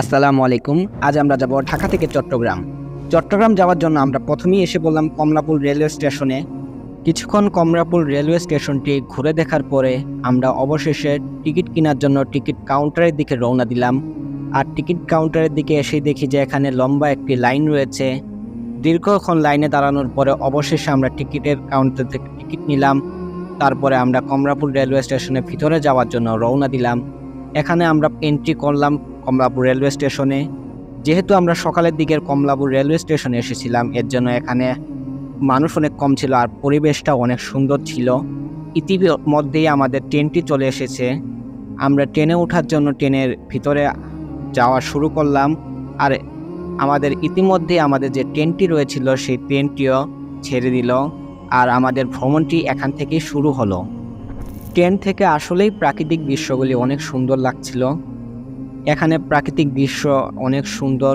আসসালামু আলাইকুম, আজ আমরা যাব ঢাকা থেকে চট্টগ্রাম। চট্টগ্রাম যাওয়ার জন্য আমরা প্রথমেই এসে বললাম কমলাপুর রেলওয়ে স্টেশনে। কিছুক্ষণ কমলাপুর রেলওয়ে স্টেশনটি ঘুরে দেখার পরে আমরা অবশেষে টিকিট কেনার জন্য টিকিট কাউন্টারের দিকে রওনা দিলাম। আর টিকিট কাউন্টারের দিকে এসে দেখি যে এখানে লম্বা একটি লাইন রয়েছে। দীর্ঘক্ষণ লাইনে দাঁড়ানোর পরে অবশেষে আমরা টিকিটের কাউন্টার থেকে টিকিট নিলাম। তারপরে আমরা কমলাপুর রেলওয়ে স্টেশনের ভিতরে যাওয়ার জন্য রওনা দিলাম। এখানে আমরা এন্ট্রি করলাম কমলাপুর রেলওয়ে স্টেশনে। যেহেতু আমরা সকালের দিকের কমলাপুর রেলওয়ে স্টেশনে এসেছিলাম, এর জন্য এখানে মানুষ অনেক কম ছিল আর পরিবেশটা অনেক সুন্দর ছিল। ইতিমধ্যেই আমাদের ট্রেনটি চলে এসেছে। আমরা ট্রেনে ওঠার জন্য ট্রেনের ভিতরে যাওয়া শুরু করলাম। আর আমাদের ইতিমধ্যে আমাদের যে ট্রেনটি রয়েছিল, সেই ট্রেনটিও ছেড়ে দিল আর আমাদের ভ্রমণটি এখান থেকেই শুরু হলো। ট্রেন থেকে আসলেই প্রাকৃতিক দৃশ্যগুলি অনেক সুন্দর লাগছিল। এখানে প্রাকৃতিক দৃশ্য অনেক সুন্দর।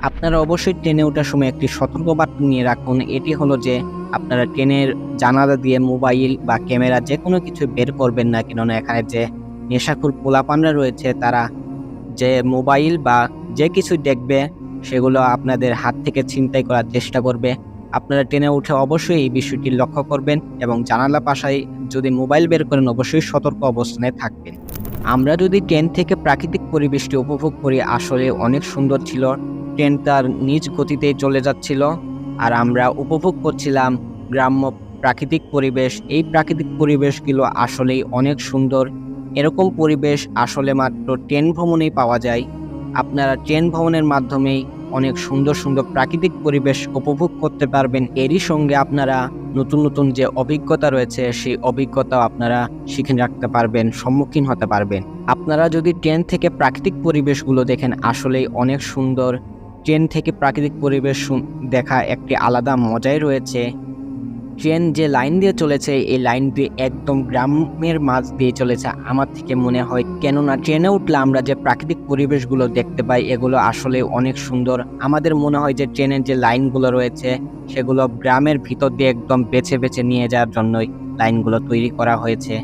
আপনারা অবশ্যই ট্রেনে ওঠার সময় একটি সতর্কবার্তা নিয়ে রাখুন। এটি হলো যে, আপনারা ট্রেনের জানালা দিয়ে মোবাইল বা ক্যামেরা যে কোনো কিছু বের করবেন না কেননা এখানে যে নেশাখুর পোলাপানরা রয়েছে, তারা যে মোবাইল বা যে কিছু দেখবে, সেগুলো আপনাদের হাত থেকে ছিনতাই করার চেষ্টা করবে। আপনারা ট্রেনে উঠে অবশ্যই এই বিষয়টি লক্ষ্য করবেন এবং জানালা পাশায় যদি মোবাইল বের করেন, অবশ্যই সতর্ক অবস্থানে থাকবেন। আমরা যদি ট্রেন থেকে প্রাকৃতিক পরিবেশটি উপভোগ করি, আসলে অনেক সুন্দর ছিল। ট্রেন তার নিজ গতিতেই চলে যাচ্ছিল আর আমরা উপভোগ করছিলাম গ্রাম্য প্রাকৃতিক পরিবেশ। এই প্রাকৃতিক পরিবেশগুলো আসলেই অনেক সুন্দর। এরকম পরিবেশ আসলে মাত্র ট্রেন ভ্রমণেই পাওয়া যায়। আপনারা ট্রেন ভ্রমণের মাধ্যমেই অনেক সুন্দর সুন্দর প্রাকৃতিক পরিবেশ উপভোগ করতে পারবেন। এরই সঙ্গে আপনারা নতুন নতুন যে অভিজ্ঞতা রয়েছে, সেই অভিজ্ঞতাও আপনারা শিখে রাখতে পারবেন, সম্মুখীন হতে পারবেন। আপনারা যদি ট্রেন থেকে প্রাকৃতিক পরিবেশগুলো দেখেন, আসলেই অনেক সুন্দর। ট্রেন থেকে প্রাকৃতিক পরিবেশ দেখা একটি আলাদা মজাই রয়েছে। ট্রেন যে লাইন দিয়ে চলেছে, এই লাইন দিয়ে একদম গ্রামের মাঝ দিয়ে চলেছে। আমার থেকে মনে হয়, কেননা ট্রেনে উঠলে আমরা যে প্রাকৃতিক পরিবেশগুলো দেখতে পাই, এগুলো আসলে অনেক সুন্দর। আমাদের মনে হয় যে ট্রেনের যে লাইনগুলো রয়েছে, সেগুলো গ্রামের ভিতর দিয়ে একদম বেছে বেছে নিয়ে যাওয়ার জন্যই লাইনগুলো তৈরি করা হয়েছে।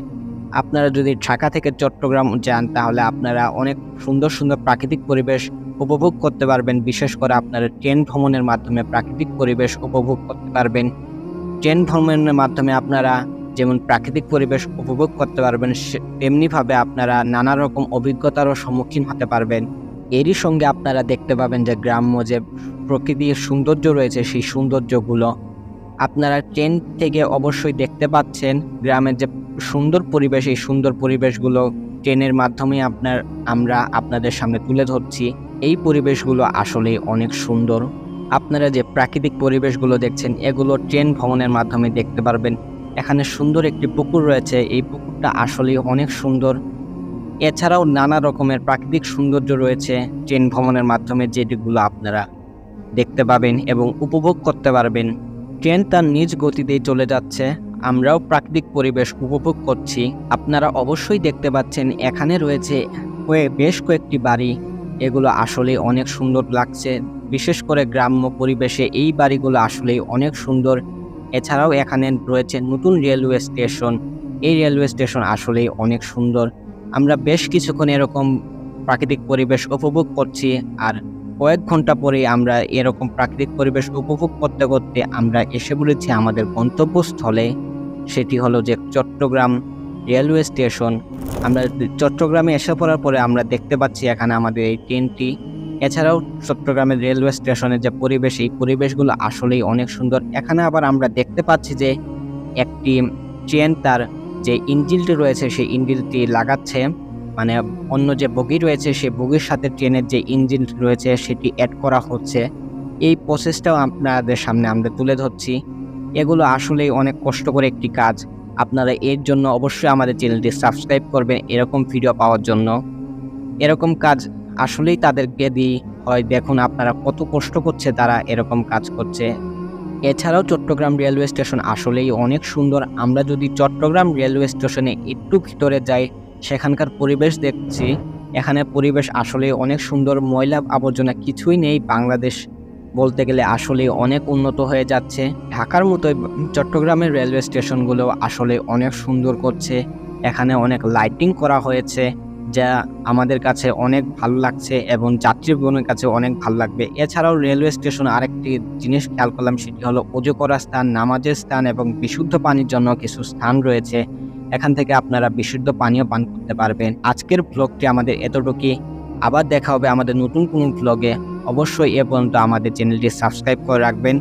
আপনারা যদি ঢাকা থেকে চট্টগ্রাম যান, তাহলে আপনারা অনেক সুন্দর সুন্দর প্রাকৃতিক পরিবেশ উপভোগ করতে পারবেন। বিশেষ করে আপনারা ট্রেন ভ্রমণের মাধ্যমে প্রাকৃতিক পরিবেশ উপভোগ করতে পারবেন। ট্রেন ভ্রমণের মাধ্যমে আপনারা যেমন প্রাকৃতিক পরিবেশ উপভোগ করতে পারবেন তেমনিভাবে আপনারা নানা রকম অভিজ্ঞতারও সম্মুখীন হতে পারবেন। এরই সঙ্গে আপনারা দেখতে পাবেন যে গ্রাম্য যে প্রকৃতির সৌন্দর্য রয়েছে, সেই সৌন্দর্যগুলো আপনারা ট্রেন থেকে অবশ্যই দেখতে পাচ্ছেন। গ্রামের যে সুন্দর পরিবেশ, এই সুন্দর পরিবেশগুলো ট্রেনের মাধ্যমে আপনার, আমরা আপনাদের সামনে তুলে ধরছি। এই পরিবেশগুলো আসলে অনেক সুন্দর। আপনারা যে প্রাকৃতিক পরিবেশগুলো দেখছেন, এগুলো ট্রেন ভ্রমণের মাধ্যমে দেখতে পারবেন। এখানে সুন্দর একটি পুকুর রয়েছে, এই পুকুরটা আসলেই অনেক সুন্দর। এছাড়াও নানা রকমের প্রাকৃতিক সৌন্দর্য রয়েছে ট্রেন ভ্রমণের মাধ্যমে, যেটিগুলো আপনারা দেখতে পাবেন এবং উপভোগ করতে পারবেন। ট্রেন তার নিজ গতিতেই চলে যাচ্ছে, আমরাও প্রাকৃতিক পরিবেশ উপভোগ করছি। আপনারা অবশ্যই দেখতে পাচ্ছেন, এখানে রয়েছে বেশ কয়েকটি বাড়ি। এগুলো আসলে অনেক সুন্দর লাগছে। বিশেষ করে গ্রাম্য পরিবেশে এই বাড়িগুলো আসলে অনেক সুন্দর। এছাড়াও এখানে রয়েছে নতুন রেলওয়ে স্টেশন। এই রেলওয়ে স্টেশন আসলেই অনেক সুন্দর। আমরা বেশ কিছুক্ষণ এরকম প্রাকৃতিক পরিবেশ উপভোগ করছি আর কয়েক ঘণ্টা পরেই আমরা এরকম প্রাকৃতিক পরিবেশ উপভোগ করতে করতে আমরা এসে বলেছি আমাদের গন্তব্যস্থলে। সেটি হলো যে চট্টগ্রাম রেলওয়ে স্টেশন। আমরা চট্টগ্রামে এসে পড়ার পরে আমরা দেখতে পাচ্ছি এখানে আমাদের এই ট্রেনটি। এছাড়াও চট্টগ্রামের রেলওয়ে স্টেশনের যে পরিবেশ, এই পরিবেশগুলো আসলেই অনেক সুন্দর। এখানে আবার আমরা দেখতে পাচ্ছি যে একটি ট্রেন তার যে ইঞ্জিলটি রয়েছে, সেই ইঞ্জিলটি লাগাচ্ছে। মানে অন্য যে বগি রয়েছে, সেই বগির সাথে ট্রেনের যে ইঞ্জিন রয়েছে, সেটি অ্যাড করা হচ্ছে। এই প্রসেসটাও আপনাদের সামনে আমরা তুলে ধরছি। এগুলো আসলেই অনেক কষ্ট করে একটি কাজ। আপনারা এর জন্য অবশ্যই আমাদের চ্যানেলটি সাবস্ক্রাইব করবেন এরকম ভিডিও পাওয়ার জন্য। এরকম কাজ আসলেই তাদেরকে দিই। হয় দেখুন আপনারা কত কষ্ট করছে তারা এরকম কাজ করছে। এছাড়াও চট্টগ্রাম রেলওয়ে স্টেশন আসলেই অনেক সুন্দর। আমরা যদি চট্টগ্রাম রেলওয়ে স্টেশনে একটু ভিতরে যাই, সেখানকার পরিবেশ দেখছি। এখানে পরিবেশ আসলে অনেক সুন্দর। ময়লা আবর্জনা কিছুই নেই বাংলাদেশ। বলতে গেলে আসলে অনেক উন্নত হয়ে যাচ্ছে। ঢাকার মতোই চট্টগ্রামের রেলওয়ে স্টেশনগুলো আসলে অনেক সুন্দর করছে। এখানে অনেক লাইটিং করা হয়েছে, যা আমাদের কাছে অনেক ভালো লাগছে এবং যাত্রীগণের কাছে অনেক ভালো লাগবে। এছাড়াও রেলওয়ে স্টেশন আরেকটি জিনিস খেয়াল করলাম, সেটি হলো অজু করার স্থান, নামাজের স্থান এবং বিশুদ্ধ পানির জন্য কিছু স্থান রয়েছে। এখান থেকে আপনারা বিশুদ্ধ পানীয় পান করতে পারবেন। আজকের ব্লগটি আমাদের এতটুকুই। আবার দেখা হবে আমাদের নতুন কোনো ব্লগে অবশ্যই এ পর্যন্ত আমাদের চ্যানেলটি সাবস্ক্রাইব করে রাখবেন।